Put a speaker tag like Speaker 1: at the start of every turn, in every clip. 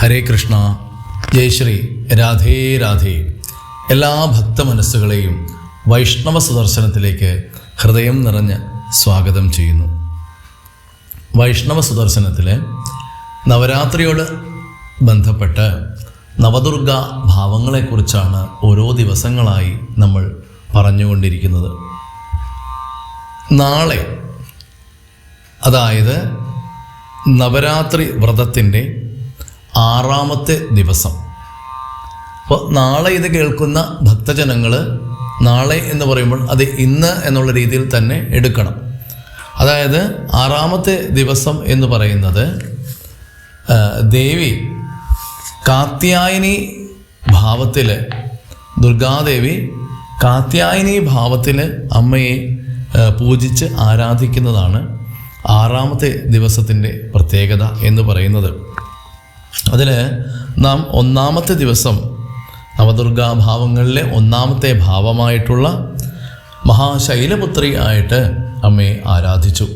Speaker 1: ഹരേ കൃഷ്ണ. ജയശ്രീ രാധേ രാധേ. എല്ലാ ഭക്ത മനസ്സുകളെയും വൈഷ്ണവ സുദർശനത്തിലേക്ക് ഹൃദയം നിറഞ്ഞ് സ്വാഗതം ചെയ്യുന്നു. വൈഷ്ണവ സുദർശനത്തിൽ നവരാത്രിയോട് ബന്ധപ്പെട്ട് നവദുർഗ ഭാവങ്ങളെക്കുറിച്ചാണ് ഓരോ ദിവസങ്ങളായി നമ്മൾ പറഞ്ഞുകൊണ്ടിരിക്കുന്നത്. നാളെ അതായത് നവരാത്രി വ്രതത്തിന്റെ ആറാമത്തെ ദിവസം. അപ്പോൾ നാളെ ഇത് കേൾക്കുന്ന ഭക്തജനങ്ങൾ നാളെ എന്ന് പറയുമ്പോൾ അത് ഇന്ന് എന്നുള്ള രീതിയിൽ തന്നെ എടുക്കണം. അതായത് ആറാമത്തെ ദിവസം എന്ന് പറയുന്നത് ദേവി കാത്യായനി ഭാവത്തിൽ ദുർഗാദേവി കാത്യായനി ഭാവത്തിൽ അമ്മയെ പൂജിച്ച് ആരാധിക്കുന്നതാണ് ആറാമത്തെ ദിവസത്തിന്റെ പ്രത്യേകത എന്ന് പറയുന്നത്. അതിൽ നാം ഒന്നാമത്തെ ദിവസം നവദുർഗാ ഭാവങ്ങളിലെ ഒന്നാമത്തെ ഭാവമായിട്ടുള്ള മഹാശൈലപുത്രി ആയിട്ട് അമ്മയെ ആരാധിച്ചു.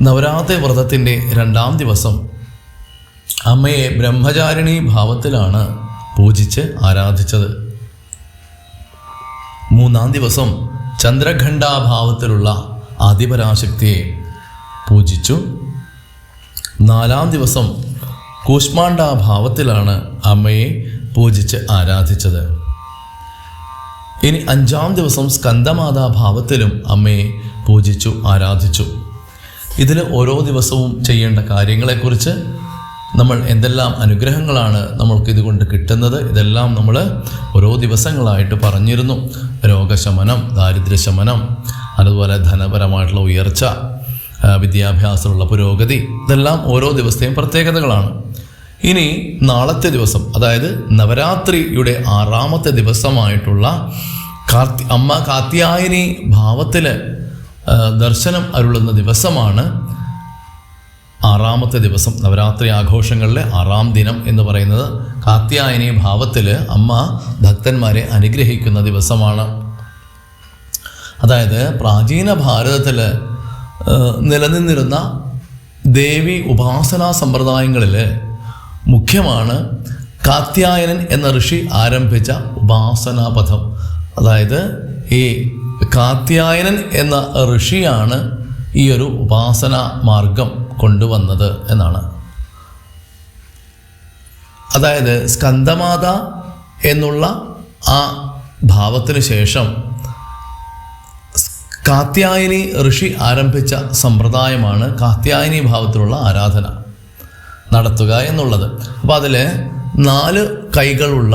Speaker 1: നവരാത്രി വ്രതത്തിന്റെ രണ്ടാം ദിവസം അമ്മയെ ബ്രഹ്മചാരിണി ഭാവത്തിലാണ് പൂജിച്ച് ആരാധിച്ചത്. മൂന്നാം ദിവസം ചന്ദ്രഖണ്ഡാഭാവത്തിലുള്ള ആദിപരാശക്തിയെ പൂജിച്ചു. നാലാം ദിവസം കൂഷ്മാണ്ഡാഭാവത്തിലാണ് അമ്മയെ പൂജിച്ച് ആരാധിച്ചത്. ഇനി അഞ്ചാം ദിവസം സ്കന്ദമാതാഭാവത്തിലും അമ്മയെ പൂജിച്ചു ആരാധിച്ചു. ഇതിൽ ഓരോ ദിവസവും ചെയ്യേണ്ട കാര്യങ്ങളെക്കുറിച്ച് നമ്മൾ എന്തെല്ലാം അനുഗ്രഹങ്ങളാണ് നമ്മൾക്ക് ഇതുകൊണ്ട് കിട്ടുന്നത് ഇതെല്ലാം നമ്മൾ ഓരോ ദിവസങ്ങളായിട്ട് പറഞ്ഞിരുന്നു. രോഗശമനം ദാരിദ്ര്യശമനം അതുപോലെ ധനപരമായിട്ടുള്ള ഉയർച്ച വിദ്യാഭ്യാസമുള്ള പുരോഗതി. ഇതെല്ലാം ഓരോ ദിവസത്തെയും പ്രത്യേകതകളാണ്. ഇനി നാളത്തെ ദിവസം അതായത് നവരാത്രിയുടെ ആറാമത്തെ ദിവസമായിട്ടുള്ള കാർത്തി അമ്മ കാത്യായനി ഭാവത്തിൽ ദർശനം അരുളുന്ന ദിവസമാണ് ആറാമത്തെ ദിവസം. നവരാത്രി ആഘോഷങ്ങളിലെ ആറാം ദിനം എന്ന് പറയുന്നത് കാത്യായനി ഭാവത്തിൽ അമ്മ ഭക്തന്മാരെ അനുഗ്രഹിക്കുന്ന ദിവസമാണ്. അതായത് പ്രാചീന ഭാരതത്തിൽ നിലനിന്നിരുന്ന ദേവി ഉപാസനാ സമ്പ്രദായങ്ങളിൽ മുഖ്യമാണ് കാത്യായനൻ എന്ന ഋഷി ആരംഭിച്ച ഉപാസനാ പഥം അതായത് ഈ കാത്യായനൻ എന്ന ഋഷിയാണ് ഈ ഒരു ഉപാസന മാർഗം കൊണ്ടുവന്നത് എന്നാണ്. അതായത് സ്കന്ദമാത എന്നുള്ള ആ ഭാവത്തിന് ശേഷം കാത്യായനി ഋഷി ആരംഭിച്ച സമ്പ്രദായമാണ് കാത്യായനി ഭാവത്തിലുള്ള ആരാധന. നടത്തുക എന്നുള്ളത്. അപ്പോൾ അതിൽ നാല് കൈകളുള്ള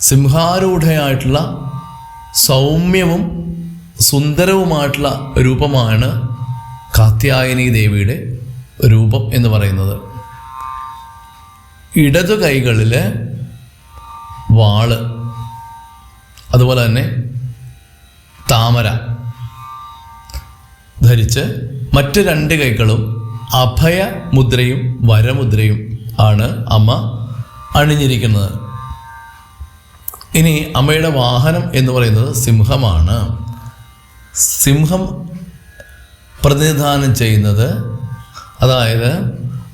Speaker 1: സിംഹാരൂഢയായിട്ടുള്ള സൗമ്യവും സുന്ദരവുമായിട്ടുള്ള രൂപമാണ് കാത്യായനി ദേവിയുടെ രൂപം എന്ന് പറയുന്നത്. ഇടതു കൈകളിൽ വാൾ അതുപോലെ തന്നെ താമര. ധരിച്ച് മറ്റ് രണ്ട് കൈകളും അഭയ മുദ്രയും വരമുദ്രയും ആണ് അമ്മ അണിഞ്ഞിരിക്കുന്നത്. ഇനി അമ്മയുടെ വാഹനം എന്ന് പറയുന്നത് സിംഹമാണ്. സിംഹം പ്രതിനിധാനം ചെയ്യുന്നത് അതായത്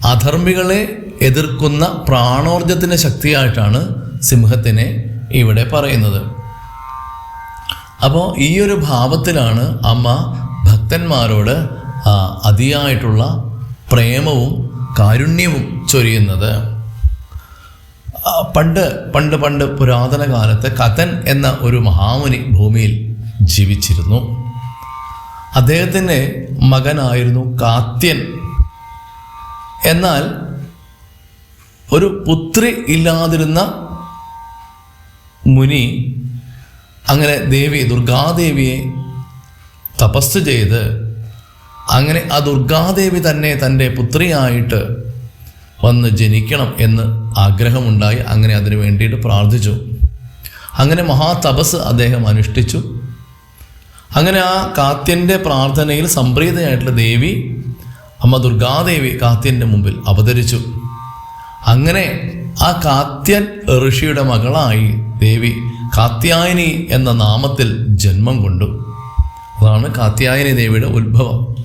Speaker 1: അധർമ്മികളെ എതിർക്കുന്ന പ്രാണോർജത്തിന്റെ ശക്തിയായിട്ടാണ് സിംഹത്തിനെ ഇവിടെ പറയുന്നത്. അപ്പോൾ ഈ ഒരു ഭാവത്തിലാണ് അമ്മ ഭക്തന്മാരോട് അതിയായിട്ടുള്ള പ്രേമവും കാരുണ്യവും ചൊരിയുന്നത്. പണ്ട് പണ്ട് പണ്ട് പുരാതന കാലത്ത് കഥൻ എന്ന ഒരു മഹാമുനി ഭൂമിയിൽ ജീവിച്ചിരുന്നു. അദ്ദേഹത്തിന്റെ മകനായിരുന്നു കാത്യൻ. എന്നാൽ ഒരു പുത്രി ഇല്ലാതിരുന്ന മുനി അങ്ങനെ ദേവി ദുർഗാദേവിയെ തപസ് ചെയ്ത് അങ്ങനെ ആ ദുർഗാദേവി തന്നെ തന്റെ പുത്രിയായിട്ട് വന്ന് ജനിക്കണം എന്ന് ആഗ്രഹമുണ്ടായി. അങ്ങനെ അതിനു വേണ്ടിയിട്ട് പ്രാർത്ഥിച്ചു. അങ്ങനെ മഹാതപസ് അദ്ദേഹം അനുഷ്ഠിച്ചു. അങ്ങനെ ആ കാത്യന്റെ പ്രാർത്ഥനയിൽ സംപ്രീതയായിട്ടുള്ള ദേവി അമ്മ ദുർഗാദേവി കാത്യന്റെ മുമ്പിൽ അവതരിച്ചു. അങ്ങനെ ആ കാത്യൻ ഋഷിയുടെ മകളായി ദേവി കാത്യായനി എന്ന നാമത്തിൽ ജന്മം കൊണ്ടു. അതാണ് കാത്യായനി ദേവിയുടെ ഉത്ഭവം.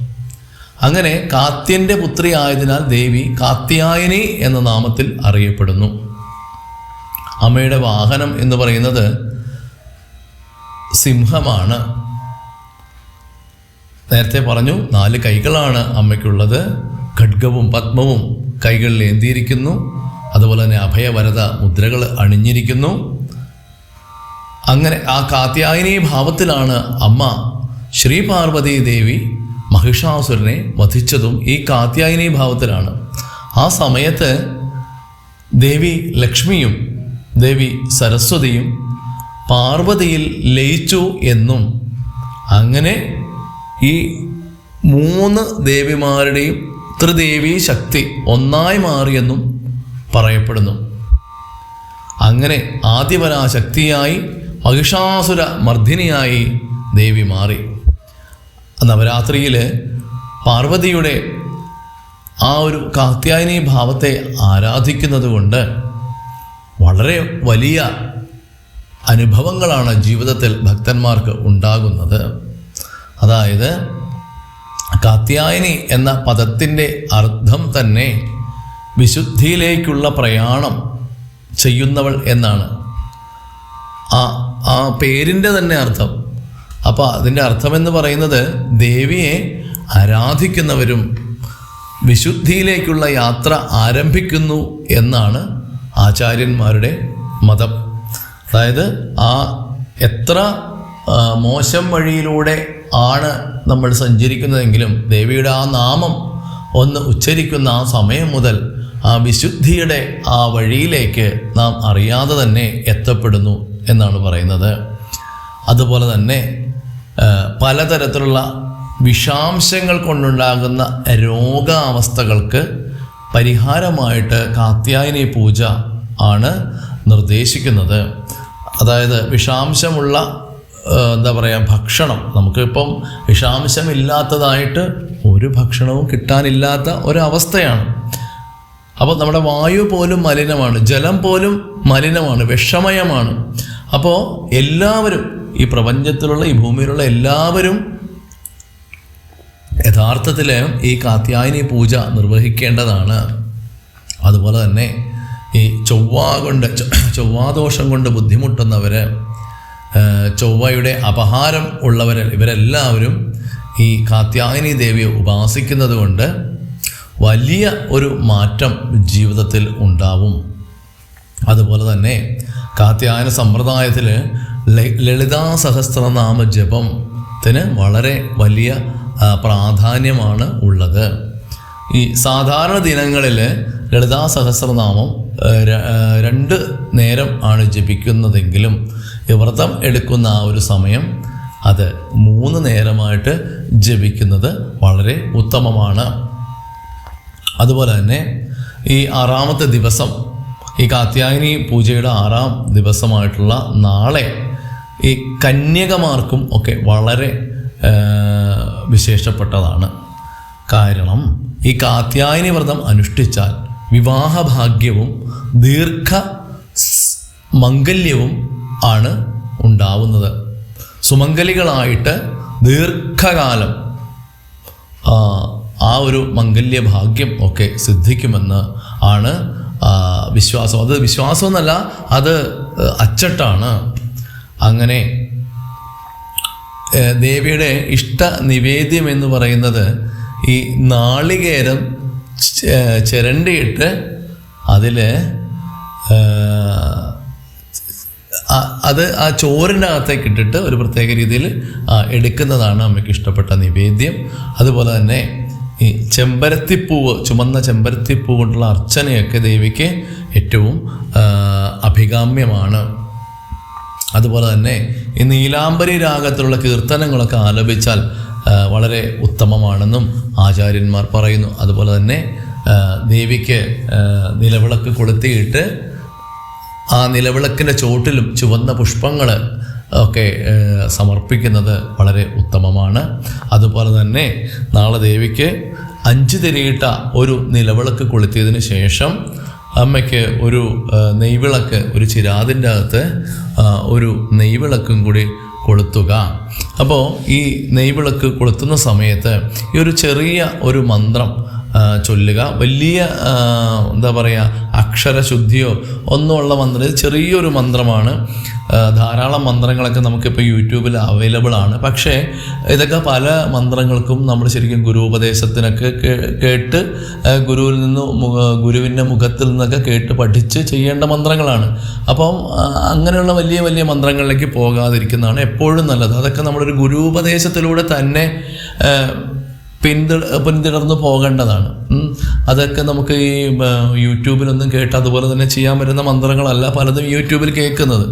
Speaker 1: അങ്ങനെ കാത്യന്റെ പുത്രി ആയതിനാൽ ദേവി കാത്യായനി എന്ന നാമത്തിൽ അറിയപ്പെടുന്നു. അമ്മയുടെ വാഹനം എന്ന് പറയുന്നത് സിംഹമാണ്. നേരത്തെ പറഞ്ഞു നാല് കൈകളാണ് അമ്മയ്ക്കുള്ളത്. ഖഡ്ഗവും പത്മവും കൈകളിൽ ഏന്തിയിരിക്കുന്നു. അതുപോലെ തന്നെ അഭയവരത മുദ്രകൾ അണിഞ്ഞിരിക്കുന്നു. അങ്ങനെ ആ കാത്യായനി ഭാവത്തിലാണ് അമ്മ ശ്രീ പാർവതി ദേവി മഹിഷാസുരനെ വധിച്ചതും ഈ കാത്യായനി ഭാവത്തിലാണ്. ആ സമയത്ത് ദേവി ലക്ഷ്മിയും ദേവി സരസ്വതിയും പാർവതിയിൽ ലയിച്ചു എന്നും അങ്ങനെ ഈ മൂന്ന് ദേവിമാരുടെയും ത്രിദേവി ശക്തി ഒന്നായി മാറിയെന്നും പറയപ്പെടുന്നു. അങ്ങനെ ആദ്യപരാശക്തിയായി മഹിഷാസുര മർദ്ദിനിയായി ദേവി മാറി. നവരാത്രിയിൽ പാർവതിയുടെ ആ ഒരു കാത്യായനി ഭാവത്തെ ആരാധിക്കുന്നത് കൊണ്ട് വളരെ വലിയ അനുഭവങ്ങളാണ് ജീവിതത്തിൽ ഭക്തന്മാർക്ക് ഉണ്ടാകുന്നത്. അതായത് കാത്യായനി എന്ന പദത്തിന്റെ അർത്ഥം തന്നെ വിശുദ്ധിയിലേക്കുള്ള പ്രയാണം ചെയ്യുന്നവൾ എന്നാണ്. ആ ആ പേരിന്റെ തന്നെ അർത്ഥം. അപ്പോൾ അതിന്റെ അർത്ഥമെന്ന് പറയുന്നത് ദേവിയെ ആരാധിക്കുന്നവരും വിശുദ്ധിയിലേക്കുള്ള യാത്ര ആരംഭിക്കുന്നു എന്നാണ് ആചാര്യന്മാരുടെ മതം. അതായത് ആ എത്ര മോശം വഴിയിലൂടെ ആണ് നമ്മൾ സഞ്ചരിക്കുന്നതെങ്കിലും ദേവിയുടെ ആ നാമം ഒന്ന് ഉച്ചരിക്കുന്ന ആ സമയം മുതൽ ആ വിശുദ്ധിയുടെ ആ വഴിയിലേക്ക് നാം അറിയാതെ തന്നെ എത്തപ്പെടുന്നു എന്നാണ് പറയുന്നത്. അതുപോലെ തന്നെ പലതരത്തിലുള്ള വിഷാംശങ്ങൾ കൊണ്ടുണ്ടാകുന്ന രോഗാവസ്ഥകൾക്ക് പരിഹാരമായിട്ട് കാത്യായനി പൂജ ആണ് നിർദ്ദേശിക്കുന്നത്. അതായത് വിഷാംശമുള്ള എന്താ പറയുക ഭക്ഷണം. നമുക്കിപ്പം വിഷാംശമില്ലാത്തതായിട്ട് ഒരു ഭക്ഷണവും കിട്ടാനില്ലാത്ത ഒരവസ്ഥയാണ്. അപ്പോൾ നമ്മുടെ വായു പോലും മലിനമാണ് ജലം പോലും മലിനമാണ് വിഷമയമാണ്. അപ്പോൾ എല്ലാവരും ഈ പ്രപഞ്ചത്തിലുള്ള ഈ ഭൂമിയിലുള്ള എല്ലാവരും യഥാർത്ഥത്തിൽ ഈ കാത്യായനി പൂജ നിർവഹിക്കേണ്ടതാണ്. അതുപോലെ തന്നെ ഈ ചൊവ്വ കൊണ്ട് ചൊവ്വാദോഷം കൊണ്ട് ബുദ്ധിമുട്ടുന്നവർ ചൊവ്വയുടെ അപഹാരം ഉള്ളവർ ഇവരെല്ലാവരും ഈ കാത്യായനി ദേവിയെ ഉപാസിക്കുന്നത് കൊണ്ട് വലിയ ഒരു മാറ്റം ജീവിതത്തിൽ ഉണ്ടാവും. അതുപോലെ തന്നെ കാത്യായന സമ്പ്രദായത്തിൽ ലളിതാ സഹസ്രനാമ ജപത്തിന് വളരെ വലിയ പ്രാധാന്യമാണ് ഉള്ളത്. ഈ സാധാരണ ദിനങ്ങളിൽ ലളിതാ സഹസ്രനാമം രണ്ട് നേരം ആണ് ജപിക്കുന്നതെങ്കിലും വ്രതം എടുക്കുന്ന ആ ഒരു സമയം അത് മൂന്ന് നേരമായിട്ട് ജപിക്കുന്നത് വളരെ ഉത്തമമാണ്. അതുപോലെ തന്നെ ഈ ആറാമത്തെ ദിവസം ഈ കാത്യായനി പൂജയുടെ ആറാം ദിവസമായിട്ടുള്ള നാളെ ഈ കന്യകമാർക്കും ഒക്കെ വളരെ വിശേഷപ്പെട്ടതാണ്. കാരണം ഈ കാത്യായനി വ്രതം അനുഷ്ഠിച്ചാൽ വിവാഹഭാഗ്യവും ദീർഘ മംഗല്യവും ആണ് ഉണ്ടാവുന്നത്. സുമംഗലികളായിട്ട് ദീർഘകാലം ആ, ഒരു മംഗല്യ ഭാഗ്യം ഒക്കെ സിദ്ധിക്കുമെന്ന് ആണ് വിശ്വാസം. അത് വിശ്വാസം എന്നല്ല അത് അച്ചട്ടാണ്. അങ്ങനെ ദേവിയുടെ ഇഷ്ട നിവേദ്യം എന്ന് പറയുന്നത് ഈ നാളികേരം ചിരണ്ടിയിട്ട് അതിൽ അത് ആ ചോറിന്റെ അകത്തേക്ക് ഇട്ടിട്ട് ഒരു പ്രത്യേക രീതിയിൽ എടുക്കുന്നതാണ് അമ്മയ്ക്ക് ഇഷ്ടപ്പെട്ട നിവേദ്യം. അതുപോലെ തന്നെ ഈ ചെമ്പരത്തിപ്പൂവ് ചുമന്ന ചെമ്പരത്തിപ്പൂ കൊണ്ടുള്ള അർച്ചനയൊക്കെ ദേവിക്ക് ഏറ്റവും അഭികാമ്യമാണ്. അതുപോലെ തന്നെ ഈ നീലാംബരി രാഗത്തിലുള്ള കീർത്തനങ്ങളൊക്കെ ആലപിച്ചാൽ വളരെ ഉത്തമമാണെന്നും ആചാര്യന്മാർ പറയുന്നു. അതുപോലെ തന്നെ ദേവിക്ക് നിലവിളക്ക് കൊളുത്തിയിട്ട് ആ നിലവിളക്കിന്റെ ചോട്ടിലും ചുവന്ന പുഷ്പങ്ങൾ ഒക്കെ സമർപ്പിക്കുന്നത് വളരെ ഉത്തമമാണ്. അതുപോലെ തന്നെ നാളെ ദേവിക്ക് അഞ്ച് തിരിയിട്ട ഒരു നിലവിളക്ക് കൊളുത്തിയതിന് ശേഷം അമ്മയ്ക്ക് ഒരു നെയ്വിളക്ക് ഒരു ചിരാതിന്റെ അകത്ത് ഒരു നെയ്വിളക്കും കൂടി കൊളുത്തുക. അപ്പോൾ ഈ നെയ്വിളക്ക് കൊളുത്തുന്ന സമയത്ത് ഈ ഒരു ചെറിയ ഒരു മന്ത്രം ചൊല്ലുക. വലിയ എന്താ പറയുക അക്ഷരശുദ്ധിയോ ഒന്നുമുള്ള മന്ത്രം. ചെറിയൊരു മന്ത്രമാണ്. ധാരാളം മന്ത്രങ്ങളൊക്കെ നമുക്കിപ്പോൾ യൂട്യൂബിൽ അവൈലബിൾ ആണ്. പക്ഷേ ഇതൊക്കെ പല മന്ത്രങ്ങൾക്കും നമ്മൾ ശരിക്കും ഗുരു ഉപദേശത്തിനൊക്കെ കേട്ട് ഗുരുവിൽ നിന്ന് ഗുരുവിന്റെ മുഖത്തിൽ നിന്നൊക്കെ കേട്ട് പഠിച്ച് ചെയ്യേണ്ട മന്ത്രങ്ങളാണ്. അപ്പം അങ്ങനെയുള്ള വലിയ വലിയ മന്ത്രങ്ങളിലേക്ക് പോകാതിരിക്കുന്നതാണ് എപ്പോഴും നല്ലത്. അതൊക്കെ നമ്മളൊരു ഗുരുപദേശത്തിലൂടെ തന്നെ പിന്തു പിന്തുടർന്ന് പോകേണ്ടതാണ്. അതൊക്കെ നമുക്ക് ഈ യൂട്യൂബിലൊന്നും കേട്ട് അതുപോലെ തന്നെ ചെയ്യാൻ പറ്റുന്ന മന്ത്രങ്ങളല്ല പലതും യൂട്യൂബിൽ കേൾക്കുന്നത്.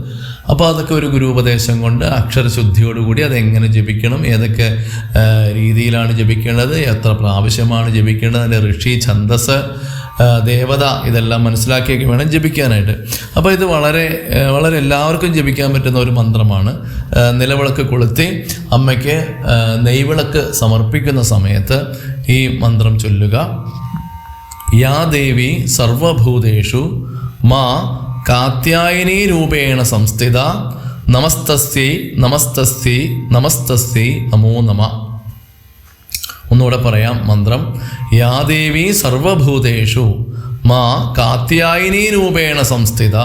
Speaker 1: അപ്പോൾ അതൊക്കെ ഒരു ഗുരുപദേശം കൊണ്ട് അക്ഷരശുദ്ധിയോടുകൂടി അതെങ്ങനെ ജപിക്കണം ഏതൊക്കെ രീതിയിലാണ് ജപിക്കേണ്ടത് എത്ര പ്രാവശ്യമാണ് ജപിക്കേണ്ടത് അതിന്റെ ഋഷി ഛന്ദസ് ദേവത ഇതെല്ലാം മനസ്സിലാക്കിയൊക്കെ വേണം ജപിക്കാനായിട്ട്. അപ്പോൾ ഇത് വളരെ വളരെ എല്ലാവർക്കും ജപിക്കാൻ പറ്റുന്ന ഒരു മന്ത്രമാണ്. നിലവിളക്ക് കൊളുത്തി അമ്മയ്ക്ക് നെയ്വിളക്ക് സമർപ്പിക്കുന്ന സമയത്ത് ഈ മന്ത്രം ചൊല്ലുക. യാ ദേവി സർവഭൂതേഷു മാ കാത്യായനി രൂപേണ സംസ്ഥിത. നമസ്തസ്യൈ നമസ്തസ്യൈ നമസ്തസ്യൈ നമോ നമ. ഒന്നുകൂടെ പറയാം മന്ത്രം. യാദേവി സർവഭൂതേഷു മാ കാത്യായനീ രൂപേണ സംസ്ഥിത.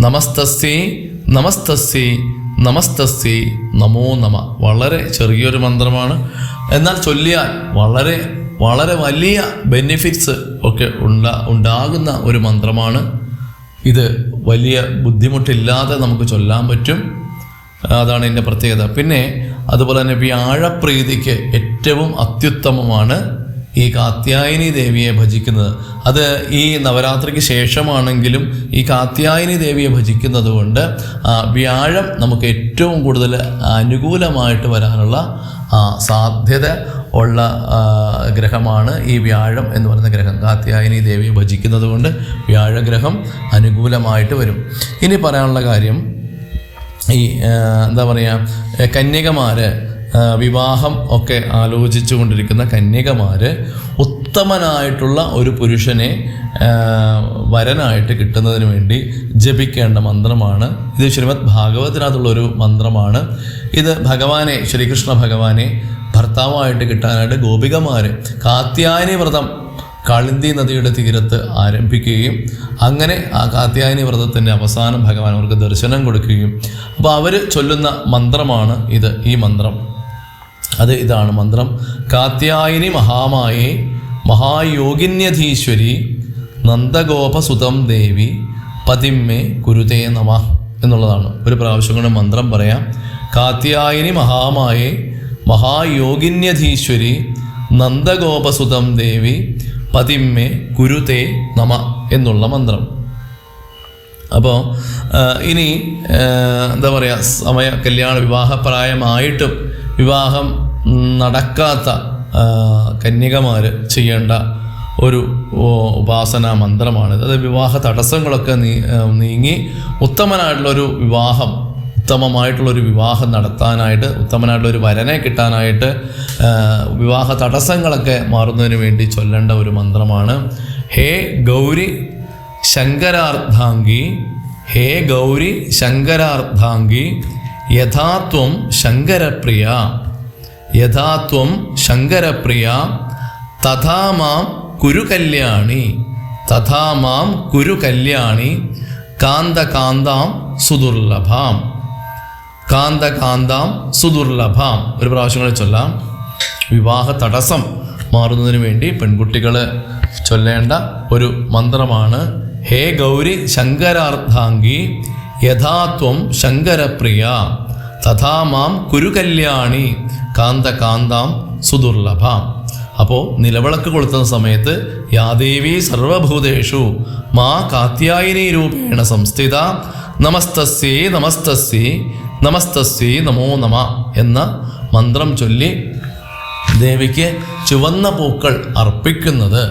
Speaker 1: നമസ്തസ്സി നമസ്തസ്സി നമസ്തസ്സി നമോ നമ. വളരെ ചെറിയൊരു മന്ത്രമാണ്. എന്നാൽ ചൊല്ലിയാൽ വളരെ വളരെ വലിയ ബെനിഫിറ്റ്സ് ഒക്കെ ഉണ്ടാ ഉണ്ടാകുന്ന ഒരു മന്ത്രമാണ്. ഇത് വലിയ ബുദ്ധിമുട്ടില്ലാതെ നമുക്ക് ചൊല്ലാൻ പറ്റും. അതാണ് ഇതിന്റെ പ്രത്യേകത. പിന്നെ അതുപോലെ തന്നെ വ്യാഴപ്രീതിക്ക് ഏറ്റവും അത്യുത്തമമാണ് ഈ കാത്യായനി ദേവിയെ ഭജിക്കുന്നത്. അത് ഈ നവരാത്രിക്ക് ശേഷമാണെങ്കിലും ഈ കാത്യായനി ദേവിയെ ഭജിക്കുന്നത് കൊണ്ട് വ്യാഴം നമുക്ക് ഏറ്റവും കൂടുതൽ അനുകൂലമായിട്ട് വരാനുള്ള സാധ്യത ഉള്ള ഗ്രഹമാണ് ഈ വ്യാഴം എന്ന് പറയുന്ന ഗ്രഹം. കാത്യായനി ദേവിയെ ഭജിക്കുന്നത് കൊണ്ട് വ്യാഴഗ്രഹം അനുകൂലമായിട്ട് വരും. ഇനി പറയാനുള്ള കാര്യം ഈ എന്താ പറയുക കന്യകമാര് വിവാഹം ഒക്കെ ആലോചിച്ചു കൊണ്ടിരിക്കുന്ന കന്യകമാര് ഉത്തമനായിട്ടുള്ള ഒരു പുരുഷനെ വരനായിട്ട് കിട്ടുന്നതിന് വേണ്ടി ജപിക്കേണ്ട മന്ത്രമാണ്. ഇത് ശ്രീമദ് ഭാഗവതത്തിനകത്തുള്ള ഒരു മന്ത്രമാണ്. ഇത് ഭഗവാനെ ശ്രീകൃഷ്ണ ഭഗവാനെ ഭർത്താവായിട്ട് കിട്ടാനായിട്ട് ഗോപികമാര് കാത്യായനി വ്രതം കാളിന്തി നദിയുടെ തീരത്ത് ആരംഭിക്കുകയും അങ്ങനെ ആ കാത്യായനി വ്രതത്തിന്റെ അവസാനം ഭഗവാൻ അവർക്ക് ദർശനം കൊടുക്കുകയും. അപ്പോൾ അവർ ചൊല്ലുന്ന മന്ത്രമാണ് ഇത് ഈ മന്ത്രം. അത് ഇതാണ് മന്ത്രം. കാത്യായനി മഹാമായേ മഹായോഗിന്യധീശ്വരി നന്ദഗോപസുതം ദേവി പതിമ്മേ കുരുതേ നമ എന്നുള്ളതാണ്. ഒരു പ്രാവശ്യം കൊണ്ട് മന്ത്രം പറയാം. കാത്യായനി മഹാമായേ മഹായോഗിന്യധീശ്വരി നന്ദഗോപസുതം ദേവി പതിമ്മേ ഗുരുതേ നമ എന്നുള്ള മന്ത്രം. അപ്പോൾ ഇനി എന്താ പറയുക സമയ കല്യാണ വിവാഹപ്രായമായിട്ടും വിവാഹം നടക്കാത്ത കന്യകമാർ ചെയ്യേണ്ട ഒരു ഉപാസന മന്ത്രമാണിത്. അത് വിവാഹ തടസ്സങ്ങളൊക്കെ നീ നീങ്ങി ഉത്തമനായിട്ടുള്ളൊരു വിവാഹം ഉത്തമമായിട്ടുള്ളൊരു വിവാഹം നടത്താനായിട്ട് ഉത്തമനായിട്ടുള്ള ഒരു വരനെ കിട്ടാനായിട്ട് വിവാഹ തടസ്സങ്ങളൊക്കെ മാറുന്നതിന് വേണ്ടി ചൊല്ലേണ്ട ഒരു മന്ത്രമാണ്. ഹേ ഗൗരി ശങ്കരാർദ്ധാംഗി ഹേ ഗൗരി ശങ്കരാർദ്ധാംഗി യഥാത്വം ശങ്കരപ്രിയ യഥാത്വം ശങ്കരപ്രിയ തഥാമാം കുരുകല്യാണി തഥാമാം കുരുകല്യാണി കാന്തകാന്താം സുദുർലഭാം. കാന്തകാന്താം സുദുർലഭാം ഒരു പ്രാവശ്യം കൂടെ ചൊല്ലാം. വിവാഹ തടസ്സം മാറുന്നതിന് വേണ്ടി പെൺകുട്ടികൾ ചൊല്ലേണ്ട ഒരു മന്ത്രമാണ് ഹേ ഗൗരി ശങ്കരാർത്ഥാങ്കി യഥാത്വം ശങ്കരപ്രിയ തഥാമാം കുരുകല്യാണി കാന്ത കാന്താം സുദുർലഭാം അപ്പോൾ നിലവിളക്ക് കൊളുത്തുന്ന സമയത്ത് യാദേവി സർവഭൂതേഷു മാ കാത്യായനി രൂപേണ സംസ്ഥിത നമസ്തസ്യേ നമസ്തസ്യേ നമസ്തസ്യേ നമോ നമ എന്ന മന്ത്രം ചൊല്ലി ദേവിക്ക് ചുവന്ന പൂക്കൾ അർപ്പിക്കുന്നത്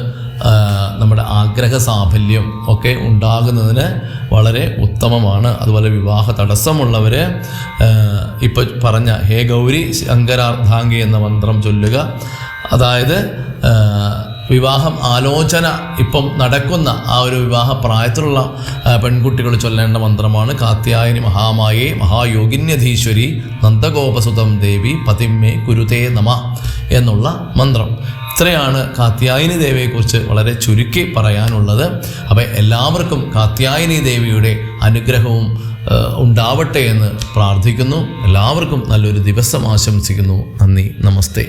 Speaker 1: നമ്മുടെ ആഗ്രഹ സാഫല്യം ഒക്കെ ഉണ്ടാകുന്നതിന് വളരെ ഉത്തമമാണ്. അതുപോലെ വിവാഹ തടസ്സമുള്ളവർ ഇപ്പോൾ പറഞ്ഞ ഹേ ഗൗരി ശങ്കരാർദ്ധാംഗി എന്ന മന്ത്രം ചൊല്ലുക. അതായത് വിവാഹം ആലോചന ഇപ്പം നടക്കുന്ന ആ ഒരു വിവാഹ പ്രായത്തിലുള്ള പെൺകുട്ടികൾ ചൊല്ലേണ്ട മന്ത്രമാണ് കാത്യായനി മഹാമായേ മഹായോഗിന്യധീശ്വരി നന്ദഗോപസുതം ദേവി പതിമ്മേ കുരുതേ നമ എന്നുള്ള മന്ത്രം. ഇത്രയാണ് കാത്യായനി ദേവിയെക്കുറിച്ച് വളരെ ചുരുക്കി പറയാനുള്ളത്. അപ്പം എല്ലാവർക്കും കാത്യായനി ദേവിയുടെ അനുഗ്രഹവും ഉണ്ടാവട്ടെ എന്ന് പ്രാർത്ഥിക്കുന്നു. എല്ലാവർക്കും നല്ലൊരു ദിവസം ആശംസിക്കുന്നു. നന്ദി. നമസ്തേ.